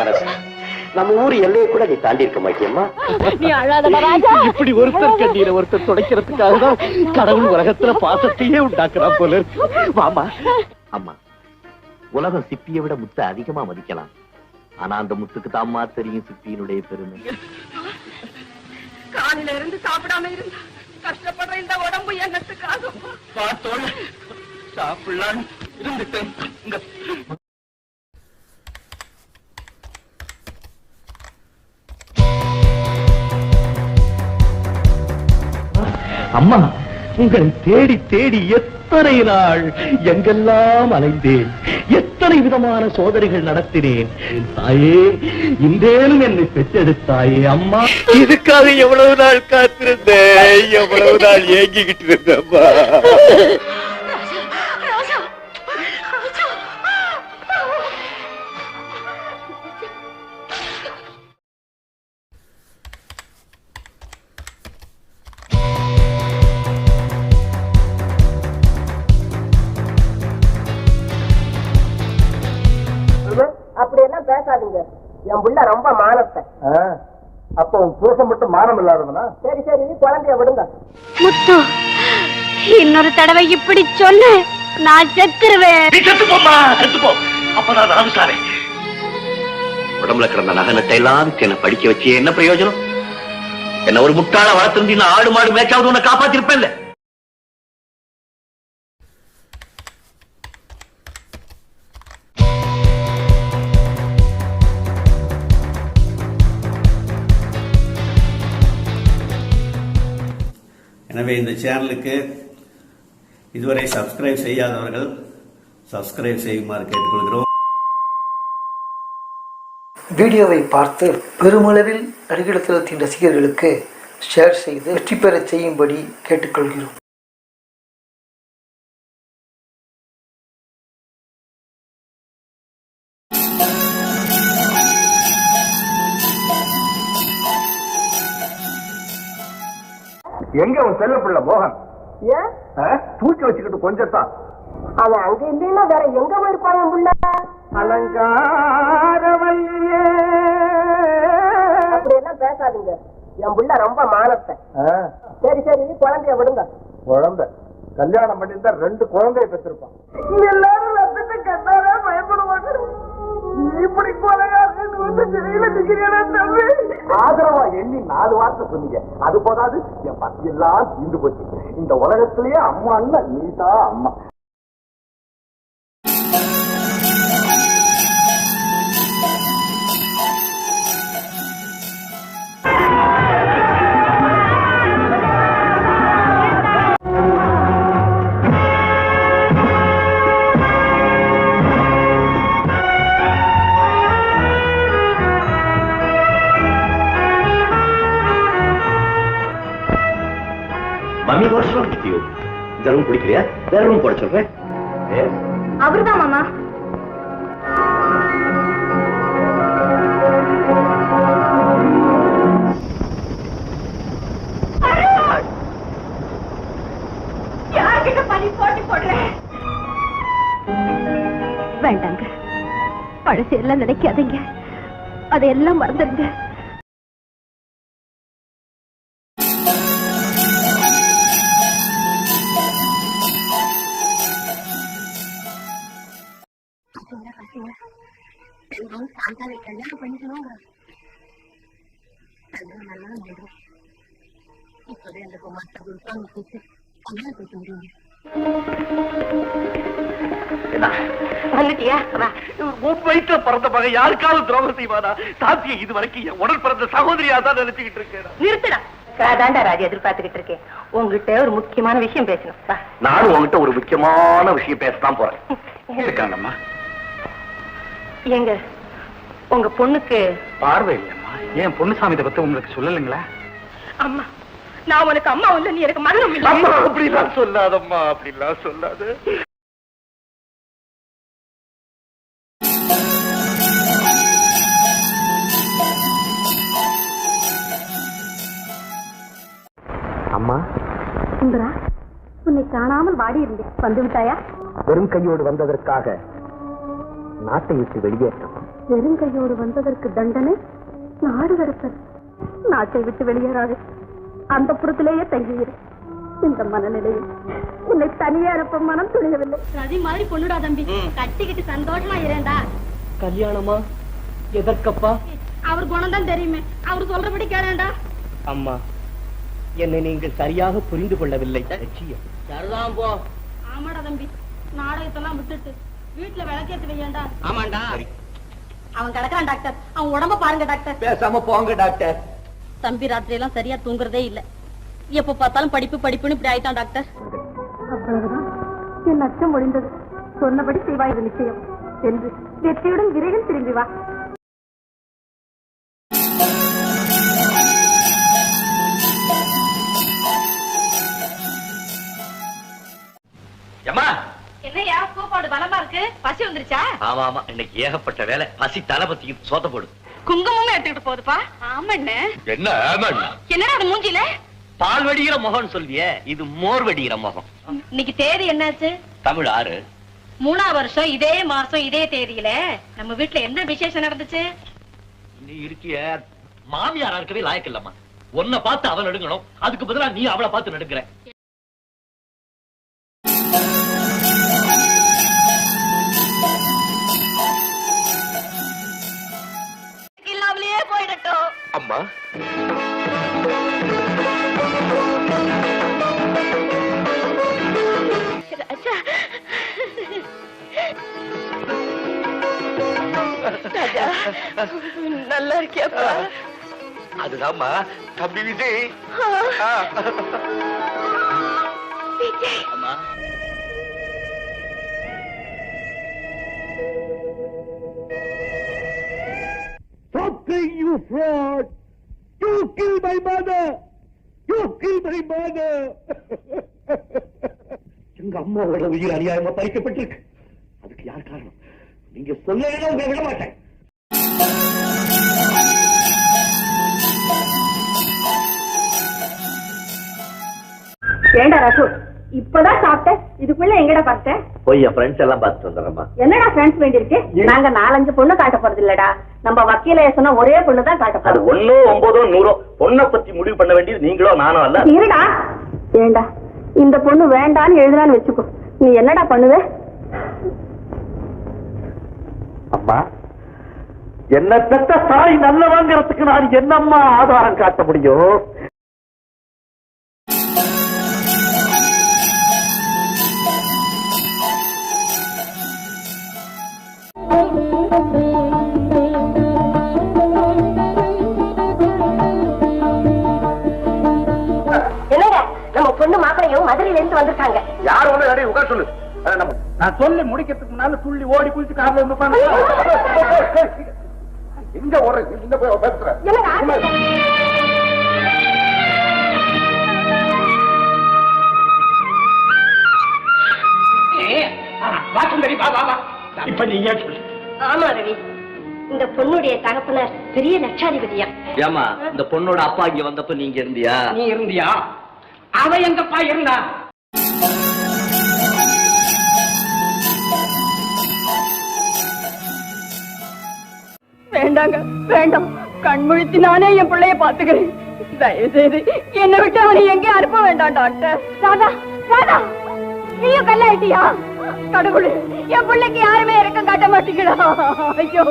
மனசு நம்ம ஊர் எல்லையை கூட நீ தாண்டி இருக்க மாட்டியம்மா. நீ அழாதடா ராஜா. இப்படி ஒருத்தர் கண்ணீரை ஒருத்தர் துடைக்கிறதுக்காக தான் கடவுள் உலகத்துல பாசத்தையே உண்டாக்குறான் போல இருக்கு. வாமா அம்மா உலகம் சிப்பியை விட முத்தை அதிகமா மதிக்கலாம். ஆனா அந்த முத்துக்கு தாம்மா தெரியும் சிப்பியினுடைய பெருமை. காலையில இருந்து சாப்பிடாம இருந்தா கஷ்டப்படுற இந்த உடம்பு என்னத்துக்காகும்? பார்த்தோட சாப்பிடலாம் இருந்துட்டேன். அம்மா உங்களை தேடி தேடி எத்தனை நாள் எங்கெல்லாம் அலைந்தேன்? எத்தனை விதமான சோதனைகள் நடத்தினேன்? தாயே இன்றேனும் என்னை பெற்றெடுத்தாயே அம்மா. இதுக்காக எவ்வளவு நாள் காத்திருந்தேன்? எவ்வளவு நாள் ஏங்கிக்கிட்டு இருந்தேம்மா புள்ள ரொம்ப மானத்தை. அப்ப உன் புருஷன் மட்டும் மானம் இல்லாதவனா? சரி சரி குழந்தைய விடுங்க. முத்து இன்னொரு தடவை இப்படி சொல்லு. நான் செத்துருவேன். நீ செத்து போமா செத்து போ அப்பதான் நான் சாரேன் உடம்புல கிடந்த நகனத்தை எல்லாம் என்ன படிக்க வச்சு என்ன பிரயோஜனம்? என்ன ஒரு முட்டாள வளர்த்திருந்தீங்க ஆடு மாடு மேய்ச்சாவது உன்னை காப்பாத்திருப்பேன்ல? எனவே இந்த சேனலுக்கு இதுவரை சப்ஸ்கிரைப் செய்யாதவர்கள் சப்ஸ்கிரைப் செய்யுமாறு கேட்டுக்கொள்கிறோம். வீடியோவை பார்த்து பெருமளவில் நடிகர் ரசிகர்களுக்கு ஷேர் செய்து வெற்றி பெற செய்யும்படி கேட்டுக்கொள்கிறோம். எங்க உன் செல்ல பிள்ளை மோகன் ஏன் தூக்கி வச்சுக்கிட்டு கொஞ்சத்தான். அவன் அங்க இல்லைன்னா வேற எங்க போயிருப்பான் புள்ள? அலங்காரவல்லியே. அப்படி எல்லாம் பேசாதீங்க. என் புள்ள ரொம்ப மானத்தை. சரி சரி குழந்தைய விடுங்க. குழந்தை. கல்யாணம் பண்ணிருந்தா ரெண்டு குழந்தைய பெற்றிருப்பான். எல்லாரும் பயப்படுவாங்க. இப்படி கொலைகாரன்னு வந்து ஜெயில நிக்கிறேனா தம்பி ஆதரவா எண்ணி நாலு வார்த்தை சொன்னீங்க. அது போதாது என் பத்தி எல்லாம் தீர்ந்து போச்சு. இந்த உலகத்திலேயே அம்மா இல்ல நீதான் அம்மா. வேற ரூம் போட சொல்றேன். அவர்தான் மாமா. வேண்டாங்க. பழசு எல்லாம் நினைக்காதீங்க. அதையெல்லாம் மறந்துடுங்க. மகன் யாருக்காவது துரோகம் செய்வானா? சாத்தியம் இது வரைக்கும் என் உடல் பிறந்த சகோதரியா தான் நினைச்சுக்கிட்டு இருக்கேன். நிறுத்துடா. அதான்டா ராஜா எதிர்பார்த்துக்கிட்டு இருக்கேன். உங்ககிட்ட ஒரு முக்கியமான விஷயம் பேசணும். நானும் உன்கிட்ட ஒரு முக்கியமான விஷயம் பேசத்தான் போறேன். இருக்காங்கம்மா எங்க? உங்க பொண்ணுக்கு பார்வை இல்லைம்மா ஏன் பொண்ணுசாமி பத்தி உங்களுக்கு சொல்லலைங்களா? அம்மா நான் உனக்கு அம்மா இல்ல நீ எனக்கு மகனும் இல்ல அம்மா அப்படிலாம் சொல்லாதம்மா அப்படிலாம் சொல்லாத. வாடி இருந்தேன் வந்து விட்டாயா வெறும் கையோடு வந்ததற்காக நாட்டை விட்டு வெளியேற்றம். வெறும் கையோடு வந்ததற்கு தண்டனை? நாடு கடத்தல். நாட்டை விட்டு வெளியேறாது. அந்த புறத்திலேயே தங்கியிரு. இந்த மனநிலையில் உன்னை தனியே அனுப்ப மனம் துணியவில்லை. சதி மாதிரி பொண்ணுடா தம்பி. கட்டிக்கிட்டு சந்தோஷமா இரேண்டா கல்யாணமா? எதற்கப்பா? அவர் குணம் தான் தெரியுமே. அவர் சொல்றபடி கேளேண்டா. அம்மா என்னை நீங்கள் சரியாக புரிந்து கொள்ளவில்லை. லட்சியம். சரிதான் போ. ஆமாடா தம்பி. நாடகத்தெல்லாம் விட்டுட்டு வீட்டுல விளக்கேத்து வையேண்டா. ஆமாண்டா. அவன் கிடக்குறான் டாக்டர். அவன் உடம்ப பாருங்க டாக்டர். பேசாம போங்க டாக்டர். தம்பி ராத்திரி எல்லாம் சரியா தூங்குறதே இல்ல. எப்ப பார்த்தாலும் படிப்பு படிப்புன்னு இப்படி ஆயிட்டான் டாக்டர். அவ்வளவுதான். என் அச்சம் ஒழிந்தது. சொன்னபடி செய்வாய் இது நிச்சயம். என்று வெற்றியுடன் விரைவில் திரும்பி வா. பசி வந்துருச்சா? ஆமா ஆமா. இன்னைக்கு ஏகப்பட்ட வேலை. பசி தளபதிக்கு சோத்த போடு. குங்குமமும் எடுத்துக்கிட்டு போகுதுப்பா ஆமாண்ணே. என்ன? என்னடா அது மூஞ்சில பால் வடிகிற முகம்னு சொல்வியே இது மோர் வடிகிற முகம். இன்னைக்கு தேதி என்னாச்சு? தமிழ் ஆறு. மூணாவது வருஷம் இதே மாசம் இதே தேதியில. நம்ம வீட்டுல என்ன விசேஷம் நடந்துச்சு? நீ இருக்கிய. மாமியாரா இருக்கவே லாயக்கு இல்லம்மா. உன்னை பார்த்து அவன் நடுங்கணும். அதுக்கு பதிலா நீ அவளை பார்த்து நடுங்கிற. போயிடட்டும் அம்மா ராஜா ராஜா நல்லா இருக்கியாப்பா அதுதான்மா தம்பி விஜய் அம்மா Something you fraud! You killed my mother! You killed my mother! எங்க அம்மாவோட உயிர் அநியாயமா பறிக்கப்பட்டிருக்கு அதுக்கு யார் காரணம் நீங்க சொல்லலைன்னா உங்களை விட மாட்டேன் ஏண்டா ரசூல் இப்பதான் சாப்பிட்டேன். இதுக்குள்ள எங்கடா பார்த்தேன் போய் ஃப்ரெண்ட்ஸ் எல்லாம் பார்த்துட்டு வந்துடுறேம்மா. என்னடா ஃப்ரெண்ட்ஸ் வேண்டியிருக்கு? நாங்க நாலஞ்சு பொண்ணு காட்ட போறது இல்லடா. நம்ம வக்கீல சொன்ன ஒரே பொண்ணு தான் காட்ட போறோம். ஒன்னோ ஒன்பதோ நூறோ பொண்ணை பத்தி முடிவு பண்ண வேண்டியது நீங்களோ நானோ அல்ல. இருடா. ஏண்டா இந்த பொண்ணு வேண்டான்னு எழுதுறான்னு வச்சுக்கோ. நீ என்னடா பண்ணுவ? அம்மா என்ன பெற்ற தாய் நல்லவங்கிறதுக்கு நான் என்னம்மா ஆதாரம் காட்ட முடியும்? மதுரையில இருந்து வந்திருக்காங்க. யார் ஒண்ணு அடி உட்கார சொல்லு. அஹ் நம்ம- நான் சொல்லி முடிக்கிறதுக்கு முன்னால துள்ளி ஓடி குளிச்சு கார்ல வந்து எங்க ஒரு இந்த போய் பேசுற. இப்ப நீங்க சொல்லு? ஆமா ரவி. இந்த பொண்ணுடைய தகப்பனார் பெரிய லட்சாதிபதியா ஏமா இந்த பொண்ணோட அப்பா இங்க வந்தப்ப நீங்க இருந்தியா? நீ இருந்தியா? அவ எங்கப்பா இருந்தா வேண்டாங்க வேண்டாம். கண்முழித்து நானே என் பிள்ளைய பாத்துக்கிறேன் தயவு செய்து என்னை விட்டு அவனை எங்கே அனுப்ப வேண்டாம் டாக்டர். ராதா ராதா நீயும் கல்லாயிட்டியா? கடவுளே என் பிள்ளைக்கு யாருமே இறக்கம் காட்ட மாட்டீங்களா ஐயோ.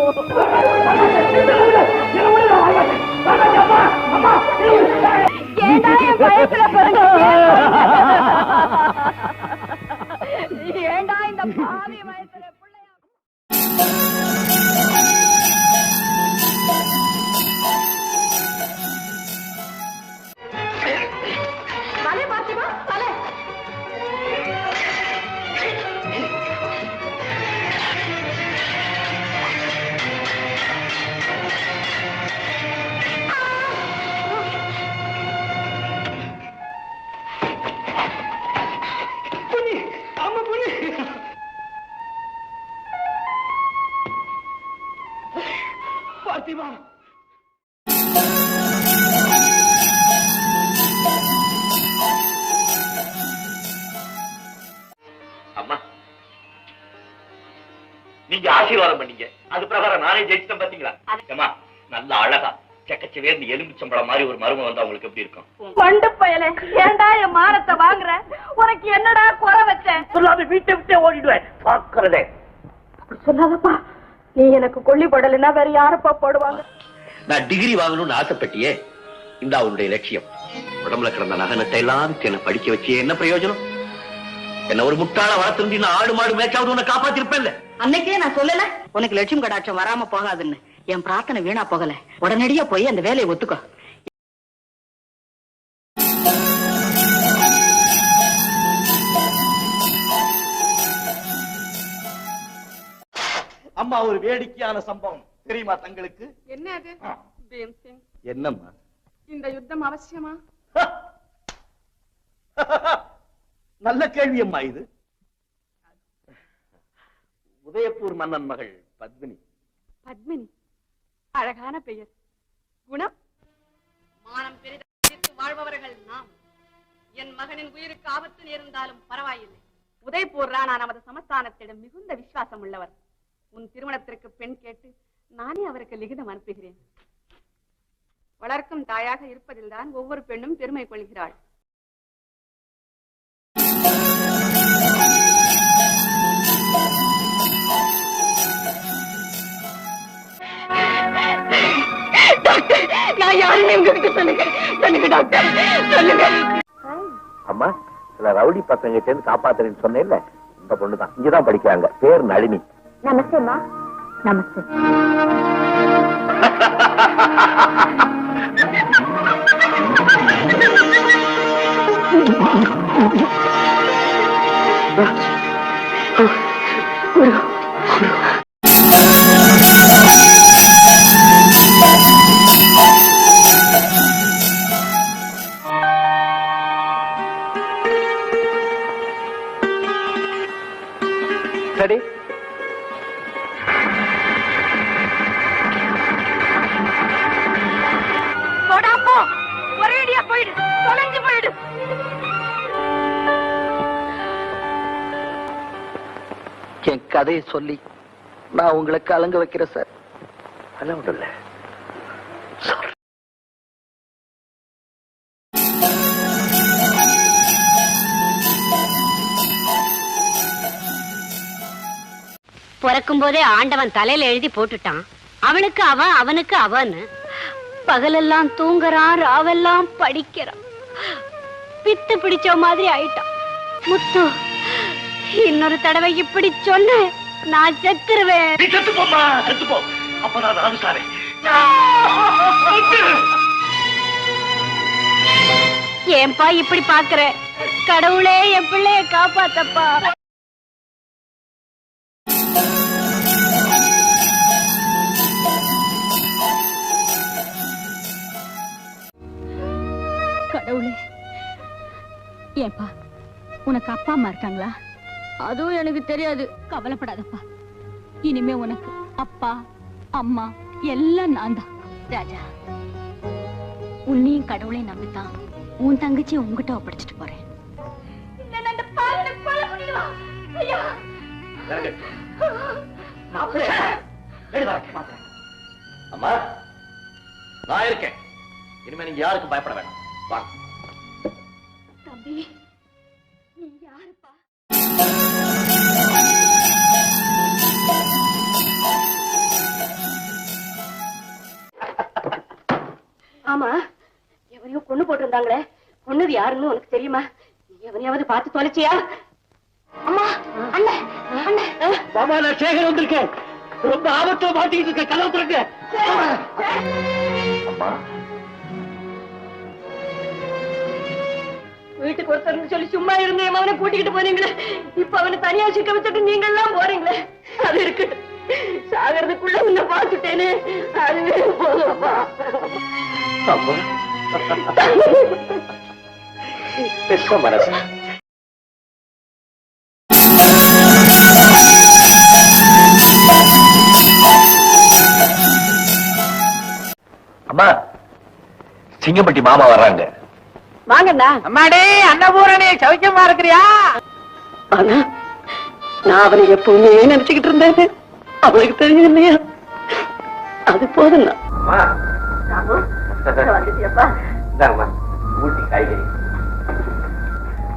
ஏண்டா என் பயத்துல பிறந்தீங்க? ஏண்டா செக்கச்சவேர்ந்து எலுமிச்சம்பழம் மாதிரி ஒரு மருமம் வந்தா உங்களுக்கு எப்படி இருக்கும்? கொண்டு பயலே ஏன்டா என் மானத்தை வாங்குற? உனக்கு என்னடா குறை வச்சேன் சொல்லாம வீட்டை விட்டே ஓடிடுவேன். பாக்குறதே சொல்லாதப்பா. நீ எனக்கு கொல்லி போடலைன்னா வேற யாரப்பா போடுவாங்க? நான் டிகிரி வாங்கணும்னு ஆசைப்பட்டியே. இந்த அவனுடைய லட்சியம். உடம்புல கிடந்த நகனத்தை எல்லாம் என்ன படிக்க வச்சு என்ன பிரயோஜனம்? என்ன ஒரு முட்டாள வளர்த்துருந்தீங்கன்னா ஆடு மாடு மேய்ச்சாவது உன்னை காப்பாத்திருப்பேன்ல. அன்னைக்கே நான் சொல்லல. உனக்கு லட்சுமி கடாட்சம் வராம போகாதுன்னு. என் பிரார்த்தனை வீணா போகல. உடனடியா போய் அந்த வேலையை ஒத்துக்கோ. அம்மா ஒரு வேடிக்கையான சம்பவம். தெரியுமா தங்களுக்கு? என்ன அது? பீம்சிங் என்னம்மா? இந்த யுத்தம் அவசியமா? நல்ல கேள்வி அம்மா இது. உதயப்பூர் மன்னன் மகள் பத்மினி. பத்மினி? அழகான பெயர். குணம்? மானம் பெரிதற்கு வாழ்பவர்கள் நாம். என் மகனின் உயிருக்கு ஆபத்து நேர்ந்தாலும் பரவாயில்லை. உதய்பூர் ராணா நமது சமஸ்தானத்திடம் மிகுந்த விசுவாசம் உள்ளவர். உன் திருமணத்திற்கு பெண் கேட்டு நானே அவருக்கு லிகிதம் அனுப்புகிறேன். வளர்க்கும் தாயாக இருப்பதில்தான் ஒவ்வொரு பெண்ணும் பெருமை கொள்கிறாள். யாருன்னு உங்ககிட்ட சொல்லுங்க. சொல்லுங்க டாக்டர் சொல்லுங்க. அம்மா சில ரவுடி பசங்க சேர்ந்து காப்பாத்துறேன்னு சொன்னேன்ல இந்த பொண்ணுதான். இங்கதான் படிக்கிறாங்க. பேர் நளினி. நமஸ்தேம்மா நமஸ்தே. கதையை சொல்லி நான் உங்களை கலங்க வைக்கிறேன் சார். அதெல்லாம் ஒண்ணும் இல்ல பிறக்கும் போதே ஆண்டவன் தலையில எழுதி போட்டுட்டான். அவனுக்கு அவன் அவனுக்கு அவன்னு. பகலெல்லாம் தூங்குறான் ராவெல்லாம் படிக்கிறான். பித்து பிடிச்ச மாதிரி ஆயிட்டான். முத்து இன்னொரு தடவை இப்படி சொன்ன நான் செத்துருவேன். நீ செத்து போமா செத்து போ அப்பதான் நானும் சாரேன் ஏன்பா இப்படி பாக்குற கடவுளே என் பிள்ளைய காப்பாத்தப்பா. கடவுளே ஏன்பா உனக்கு அப்பா அம்மா இருக்காங்களா? அதுவும் எனக்கு தெரியாது. கவலைப்படாதப்பா. இனிமே உனக்கு அப்பா அம்மா எல்லாம் நான் தான் ராஜா உன்னையும் கடவுளையும் நம்பித்தான் உன் தங்கச்சி உங்ககிட்ட ஒப்படைச்சிட்டு போறேன். அம்மா நான் இருக்கேன். இனிமே நீங்க யாருக்கும் பயப்பட வேண்டாம். வாங்க. தம்பி ஆமா. எவனையோ கொண்டு போட்டிருந்தாங்களே. கொன்னது யாருன்னு உனக்கு தெரியுமா? எவனையாவது பார்த்து தொலைச்சியா? அம்மா அண்ணன் அண்ணன் மாமா நான் சேகர் வந்திருக்கேன். ரொம்ப ஆபத்துல மாட்டிக்கிட்டு இருக்க கதவு திறக்க. அம்மா. வீட்டுக்கு ஒருத்தர் சொல்லி சும்மா இருந்த என் மகனை கூட்டிக்கிட்டு போனீங்களே. இப்ப அவனை தனியா சிக்க வச்சுட்டு நீங்க எல்லாம் போறீங்களே. அது இருக்கட்டும் சாகிறதுக்குள்ள உன்னை பார்த்துட்டேனே. அதுவே போதும்ப்பா. அம்மா பெத்த மனசு. அம்மா சிங்கம்பட்டி மாமா வர்றாங்க. வாங்கண்ணா. அம்மாடி அன்னபூரணி சௌக்கியமா இருக்கிறியா? ஆனா நான் அவனை எப்பவுமே நினைச்சுக்கிட்டு இருந்தேன். அவனுக்கு தெரியும் இல்லையா அது போதும் இந்தாங்கம்மா. ஊட்டி காய்கறி.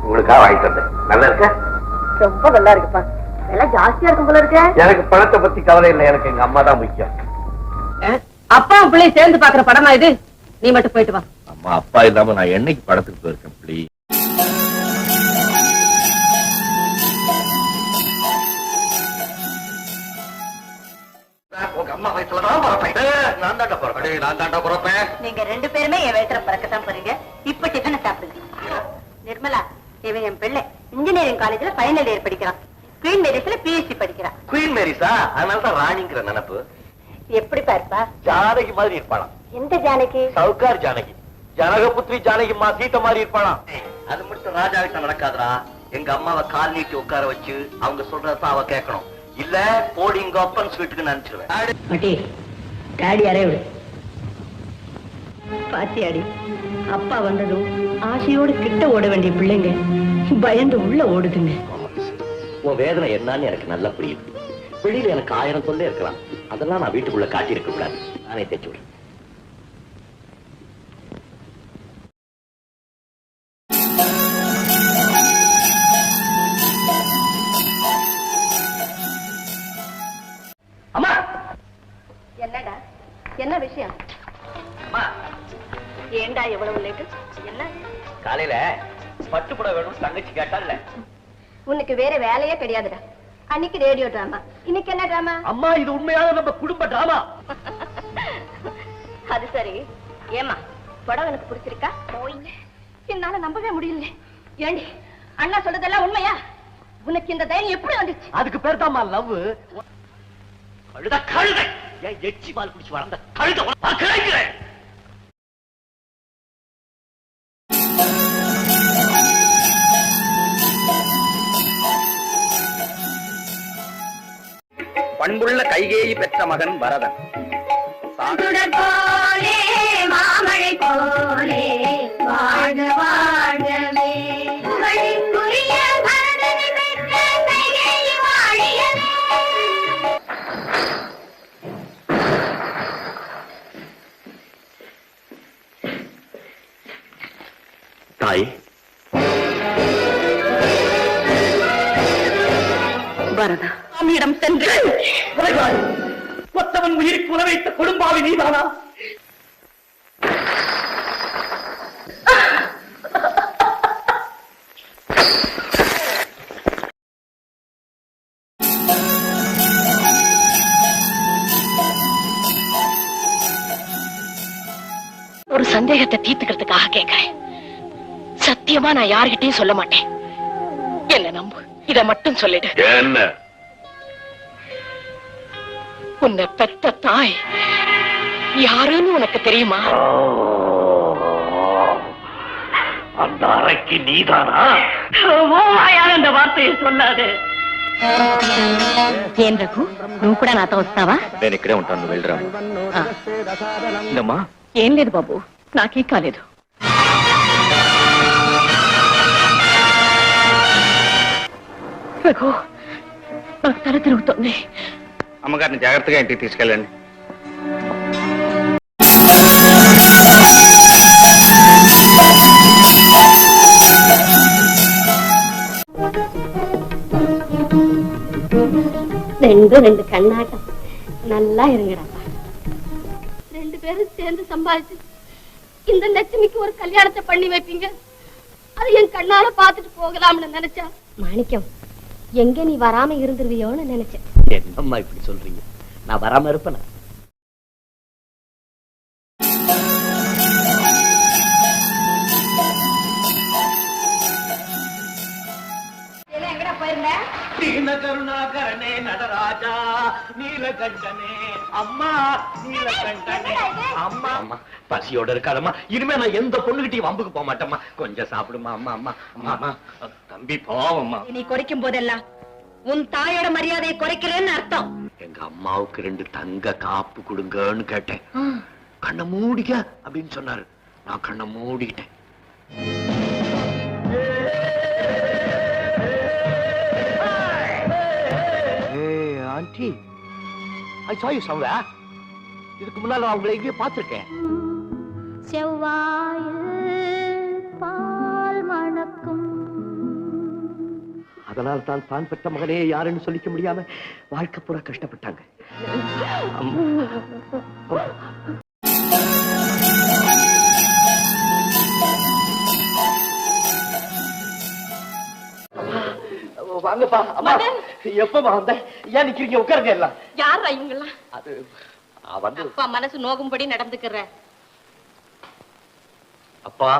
உங்களுக்காக வாங்கிட்டு வந்தேன். நல்லா இருக்க? ரொம்ப நல்லா இருக்குப்பா. விலை ஜாஸ்தியா இருக்கும் போல இருக்க. எனக்கு பணத்தை பத்தி கவலை இல்லை. எனக்கு எங்க அம்மா தான் முக்கியம். அப்பா பிள்ளை சேர்ந்து பாக்குற படமா இது? நீ மட்டும் போயிட்டு வா. அம்மா அப்பா இல்லாம நான் என்னைக்கு படத்துக்கு போயிருக்கேன் ப்ளீஸ் அம்மா வயசுல தான் பிறப்பேன். நான் தாண்டா பிறப்பேன். நான் தாண்டா பிறப்பேன். நீங்க ரெண்டு பேருமே என் வயிற்றுல பறக்கத்தான் போறீங்க. இப்ப டிஃபனை சாப்பிடுங்க. நிர்மலா இவன் என் பிள்ளை. இன்ஜினியரிங் காலேஜ்ல ஃபைனல் இயர் படிக்கிறான். குவீன் மேரிஸ்ல பிஎஸ்சி படிக்கிறான். குயின் மேரிஸா அதனால தான் ராணிங்கிற நினப்பு. எப்படி பார்ப்பா? ஜானகி மாதிரி இருப்பாளாம். எந்த ஜானகி? சவுக்கார் ஜானகி. ஜனகபுத்திரி ஜானகிம்மா சீத்த மாதிரி இருப்பாளாம். அது மட்டும் ராஜா கிட்ட நடக்காதுடா. எங்க அம்மாவை கால் நீட்டி உட்கார வச்சு அவங்க சொல்றதான் அவ கேட்கணும். இல்ல போடி இங்க அப்பன் வீட்டுக்கு நினைச்சிருவேன் டாடி அறைய விடு. பாத்தியாடி அப்பா வந்ததும் ஆசையோடு கிட்ட ஓட வேண்டிய பிள்ளைங்க பயந்து உள்ள ஓடுதுங்க. உன் வேதனை என்னன்னு எனக்கு நல்லா புரியுது. வெளியில எனக்கு ஆயிரம் சொல்ல இருக்கலாம். அதெல்லாம் நான் வீட்டுக்குள்ள காட்டி இருக்க கூடாது. நானே தைச்சு விடுறேன். ஏண்டா எவ்வளவு லேட்டு என்ன? காலையில பட்டுப்புட வேணும் தங்கச்சி கேட்டால உனக்கு வேற வேலையே கிடையாதுடா. அன்னைக்கு ரேடியோ டிராமா இன்னைக்கு என்ன டிராமா அம்மா இது உண்மையான நம்ம குடும்ப டிராமா அது சரி. ஏமா படம் எனக்கு பிடிச்சிருக்கா? என்னால நம்பவே முடியல. ஏண்டி அண்ணா சொல்றதெல்லாம் உண்மையா? உனக்கு இந்த தைரியம் எப்படி வந்துச்சு? அதுக்கு பேர் தான்மா லவ் கழுத கழுத. ஏன் எச்சி பால் குடிச்சு வளர்ந்த கழுத உனக்கு பண்புள்ள கைகேயி பெற்ற மகன் பரதன் மாமழை போலே. கொடும்பாவி நீதானா? ஒரு சந்தேகத்தை தீர்த்துக்கிறதுக்காக கேட்கிறேன். சத்தியமா நான் யார்கிட்டயும் சொல்ல மாட்டேன். என்ன நம்பு. இத மட்டும் சொல்லிடு. என்ன? உன்னை பெத்த தாய் யாருன்னு உனக்கு தெரியுமா அந்த அறைக்கு நீதானா யார் அந்த வார்த்தையை சொல்லாதே ఏం రఘు నువ్వు కూడా నాతో వస్తావా నేను ఇక్కడే ఉంటాను వెళ్ళరా ఇందమ్మా ఏం లేదు బాబు నాకే కాలేదు రఘు నాకు తల తిరుగుతుంది అమ్మగారిని జాగ్రత్తగా ఇంటికి తీసుకెళ్ళండి ரெண்டு ரெண்டு கண்ணாட்டம் நல்லா இருங்கடாப்பா ரெண்டு பேரும் சேர்ந்து சம்பாதிச்சு இந்த லட்சுமிக்கு ஒரு கல்யாணத்தை பண்ணி வைப்பீங்க. அது என் கண்ணால பாத்துட்டு போகலாம்னு நினைச்சா மாணிக்கம் எங்க நீ வராம இருந்துருவியோன்னு நினைச்சேன். என்னம்மா இப்படி சொல்றீங்க? நான் வராம இருப்பேனா? நீலகண்டனே. அம்மா நீலகண்டனே. அம்மா. அம்மா பசியோட இருக்காதம்மா. இனிமே நான் எந்த பொண்ணுகிட்டயும் வம்புக்கு போக மாட்டேம்மா. கொஞ்சம் சாப்பிடுமா அம்மா அம்மா. அம்மா. அம்மா தம்பி போவம்மா. நீ குறைக்கும் போதெல்லாம் உன் தாயோட மரியாதையை குறைக்கிறேன்னு அர்த்தம். எங்க அம்மாவுக்கு ரெண்டு தங்க காப்பு கொடுங்கன்னு கேட்டேன். கண்ணை மூடிக்க அப்படின்னு சொன்னாரு. நான் கண்ணை மூடிக்கிட்டேன். ஏய் aunty. I saw you somewhere. இதுக்கு முன்னால நான் உங்களை எங்கேயோ பார்த்திருக்கேன். செவ்வாயில் பால் மணக்கும். அதனால் தான் தான் பெற்ற மகனே யாருன்னு சொல்லிக்க முடியாம வாழ்க்கை பூரா கஷ்டப்பட்டாங்க. வாங்கப்பா. அம்மா எப்பமா வந்த? ஏன் நிக்கிறீங்க? உட்காருங்க எல்லாம். யாரா இவங்கெல்லாம்? அது வந்து அப்பா மனசு நோகும்படி நடந்துக்கிற அப்பா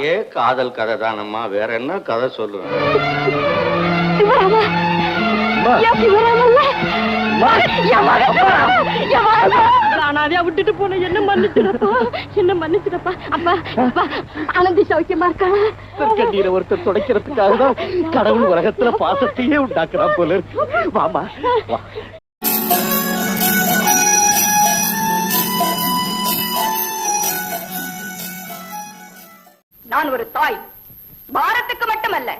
ஏ காதல் கதை தானம்மா? வேற என்ன கதை சொல்லுவேன் அனாதையா விட்டுட்டு போன என்ன மன்னிச்சிடப்பா? என்ன மன்னிச்சிடப்பா? அப்பா அப்பா ஆனந்தி சௌக்கியமா இருக்கா? கண்ணீரை ஒருத்தர் துடைக்கிறதுக்காக தான் கடவுள் உலகத்துல பாசத்தையே உண்டாக்குறான் போல இருக்கு. வாமா வா. நான் ஒரு தாய். பாரத்துக்கு மட்டுமல்ல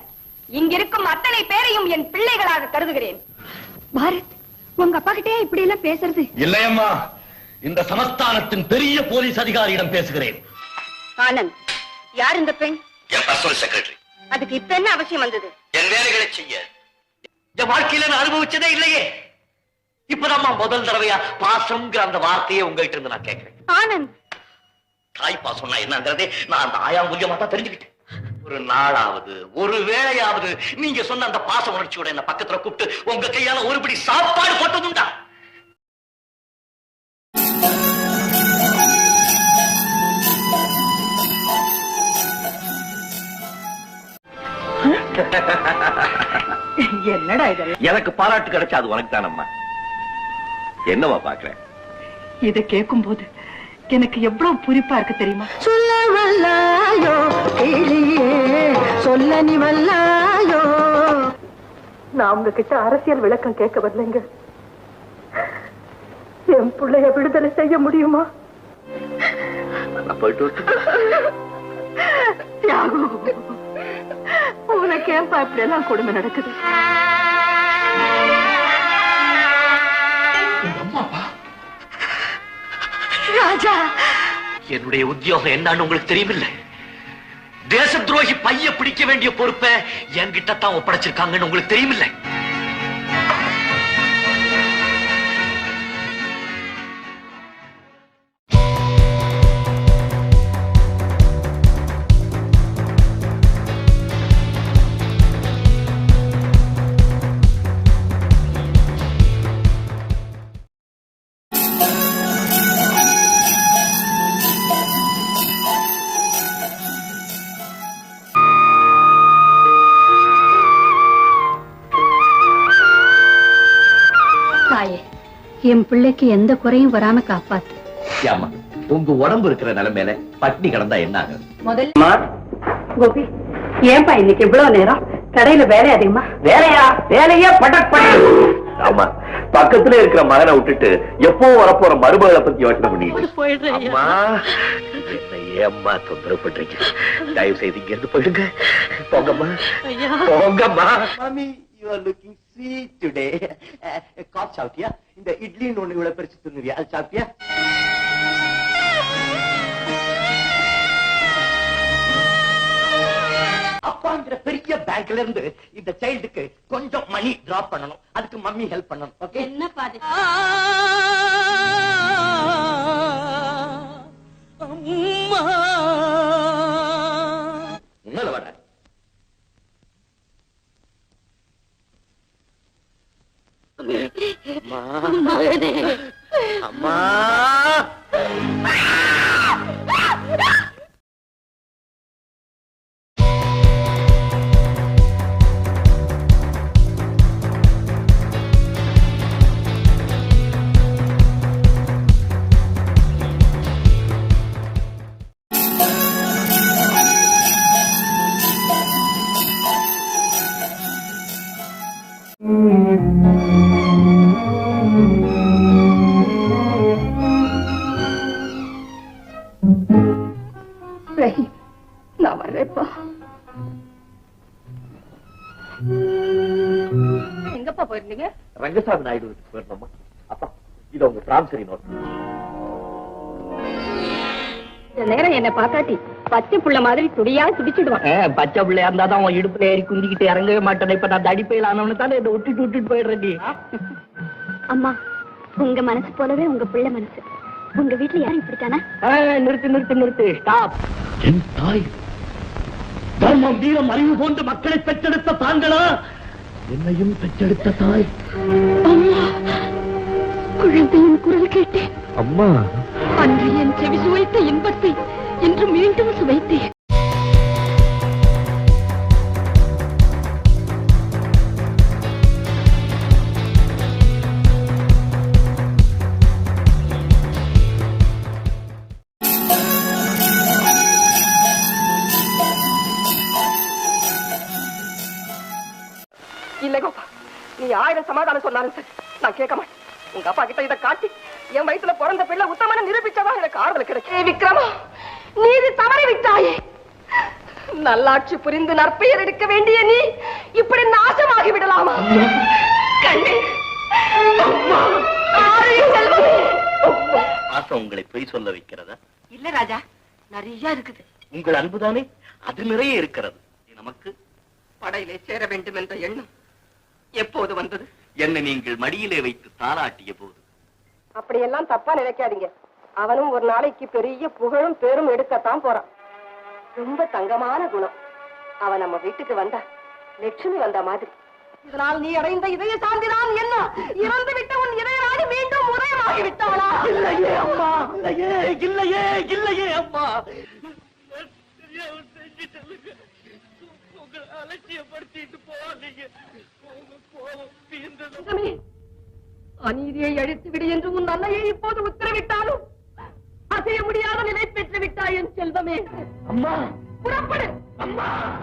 இங்கிருக்கும் அத்தனை பேரையும் என் பிள்ளைகளாக கருதுகிறேன். பாரத் உங்க அப்பா கிட்டே இப்படி எல்லாம் பேசுறது. இல்லையம்மா. இந்த சமஸ்தானத்தின் பெரிய போலீஸ் அதிகாரியிடம் பேசுகிறேன். ஆனந்த் யார் இந்த பெண்? என் பர்சனல் செக்ரட்டரி அதுக்கு இப்ப என்ன அவசியம் வந்தது? என் வேலைகளை செய்ய. என் வாழ்க்கையில நான் அனுபவிச்சதே இல்லையே. இப்பதான் முதல் தடவையா பாசம்ங்கிற அந்த வார்த்தையை உங்ககிட்ட இருந்து நான் கேட்கிறேன். ஆனந்த். தாய் பாசம்னா என்னங்கிறதே நான் அந்த ஆயா மூலியமா தான் தெரிஞ்சுக்கிட்டேன். ஒரு நாளாவது ஒரு வேளையாவது நீங்க சொன்ன அந்த பாச உணர்ச்சியோட என்ன பக்கத்துல கூப்பிட்டு உங்க கையால ஒருபடி சாப்பாடு போட்டதுண்டா. என்னடா இதெல்லாம்? எனக்கு பாராட்டு கிடைச்சா அது உனக்கு தானம்மா என்னவா பாக்குறேன் இதை கேட்கும் போது எனக்கு எவ்வளவு பூரிப்பா இருக்கு தெரியுமா? சொல்ல வல்லாயோ சொல்ல நீ வல்லாயோ. நான் உங்ககிட்ட அரசியல் விளக்கம் கேட்க வரலைங்க. என் பிள்ளைய விடுதலை செய்ய முடியுமா? போயிட்டு உனக்கு ஏன்பா இப்படி எல்லாம் கொடுமை நடக்குது ராஜா. என்னுடைய உத்தியோகம் என்னன்னு உங்களுக்கு தெரியுமில்ல? தேச துரோகி பைய பிடிக்க வேண்டிய பொறுப்பை என்கிட்ட தான் ஒப்படைச்சிருக்காங்கன்னு உங்களுக்கு தெரியுமில்ல? என் பிள்ளைக்கு எந்த குறையும் வராம காப்பாத்து. ஆமா உங்க உடம்பு இருக்கிற நிலைமையில பட்டினி கிடந்தா என்ன ஆகும்? முதல்ல கோபி ஏன்பா இன்னைக்கு இவ்வளவு நேரம்? கடையில வேலை அதிகமா? வேலையா? வேலையே படக் ஆமா பக்கத்துல இருக்கிற மகனை விட்டுட்டு எப்போ வரப்போற மருமகளை பத்தி யோசனை பண்ணிட்டு ஏம்மா தொந்தரவு பண்றீங்க தயவு செய்து இங்க இருந்து போயிடுங்க. போங்கம்மா. போங்கம்மா. மாமி you are looking sweet today காப் சாப்பிட்டியா இந்த இட்லின்னு ஒண்ணு இவ்வளவு பெருசு தின்னுவியா? அது சாப்பிட்டியா அப்பாங்கிற பெரிய பேங்க்ல இருந்து இந்த சைல்டுக்கு கொஞ்சம் மணி டிராப் பண்ணணும். அதுக்கு மம்மி ஹெல்ப் பண்ணணும் ஓகே என்ன பாது? முன்னால வாடா அம்மா. ரங்கசாமி நாயுடு வீட்டுக்கு போயிருந்தோம்மா. அப்பா இது உங்க பிராம்சரி நோட். இந்த நேரம் என்ன பார்த்தாட்டி பச்சை புள்ள மாதிரி துடியா துடிச்சிடுவான். பச்சை பிள்ளையா இருந்தா தான் உன் இடுப்புல ஏறி குந்திக்கிட்டு இறங்கவே மாட்டேன். இப்ப நான் தடிப்பையில் ஆனவனு தானே இதை விட்டுட்டு விட்டுட்டு போயிடுறேன் அம்மா உங்க மனசு போலவே உங்க பிள்ளை மனசு. உங்க வீட்டுல யாரும் இப்படித்தானா? நிறுத்து நிறுத்து நிறுத்து. ஸ்டாப் என் தாய் தர்மம் வீரம் அறிவு போன்ற மக்களை பெற்றெடுத்த தாங்களா? என்னையும் பெற்றெடுத்த தாய். குழந்தையின் குரல் கேட்டேன். அம்மா. அன்று என் செவி சுவைத்த இன்பத்தை இன்று மீண்டும் சுவைத்தேன். நீ ஆயிரம் சமாதானம் சொன்னாலும் சரி. நான் கேட்க மாட்டேன். உங்க அப்பா கிட்ட இதை காட்டி என் வயித்துல பிறந்த பிள்ளை உத்தமன நிரூபிச்சதா எனக்கு ஆறுதல் கிடைக்கும். விக்ரமா நீதி தவறி விட்டாயே. நல்லாட்சி புரிந்து நற்பெயர் எடுக்க வேண்டிய நீ இப்படி நாசமாகி விடலாமா? கண்ணே. ஆசை உங்களை பொய் சொல்ல வைக்கிறதா? இல்ல ராஜா நிறைய இருக்குது. உங்கள் அன்புதானே? அது நிறைய இருக்கிறது. நமக்கு படையிலே சேர வேண்டும் என்ற எண்ணம். எப்போது வந்தது? என்னை நீங்கள் மடியிலே வைத்து தாளாட்டிய போது. அப்படியெல்லாம் தப்பா நினைக்காதீங்க. அவனும் ஒரு நாளைக்கு பெரிய புகழும் பேரும் எடுக்கத்தான் போறான். ரொம்ப தங்கமான குணம். அவன் நம்ம வீட்டுக்கு வந்தா லட்சுமி வந்த மாதிரி. இதனால் நீ அடைந்த இதய சாந்திதான் என்ன? இறந்து விட்ட உன் இதயராணி மீண்டும் உதயமாகி விட்டாளா இல்லையே அம்மா இல்லையே இல்லையே இல்லையே அம்மா. தங்கமே, அநீதியை அழித்து விடு என்று உன் அன்னையை இப்போது உத்தரவிட்டாலும் அசைய முடியாத நிலை பெற்று விட்டாய் என் செல்வமே. அம்மா. புறப்படு. அம்மா.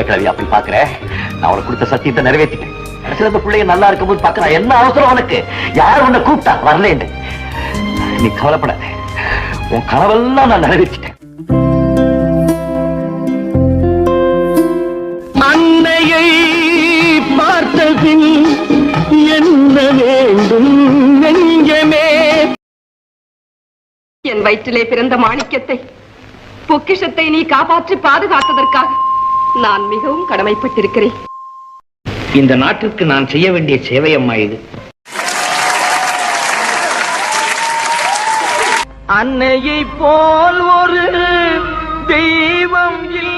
என்ன கல்வி அப்படி பாக்குற நான் உனக்கு கொடுத்த சத்தியத்தை நிறைவேற்றிட்டேன் கடைசியில இந்த பிள்ளைங்க நல்லா இருக்கும்போது பாக்குறேன் என்ன அவசரம் உனக்கு யார் உன்னை கூப்பிட்டா? வரலேன்னு நீ கவலைப்படாத உன் கனவெல்லாம் நான் நிறைவேற்றிட்டேன். அன்னையை பார்த்தபின் என்ன வேண்டும் நெஞ்சமே? என் வயிற்றிலே பிறந்த மாணிக்கத்தை பொக்கிஷத்தை நீ காப்பாற்றி பாதுகாத்ததற்காக நான் மிகவும் கடமைப்பட்டிருக்கிறேன். இந்த நாட்டிற்கு நான் செய்ய வேண்டிய சேவை அம்மா இது. அன்னையை போல் ஒரு தெய்வம் இல்லை.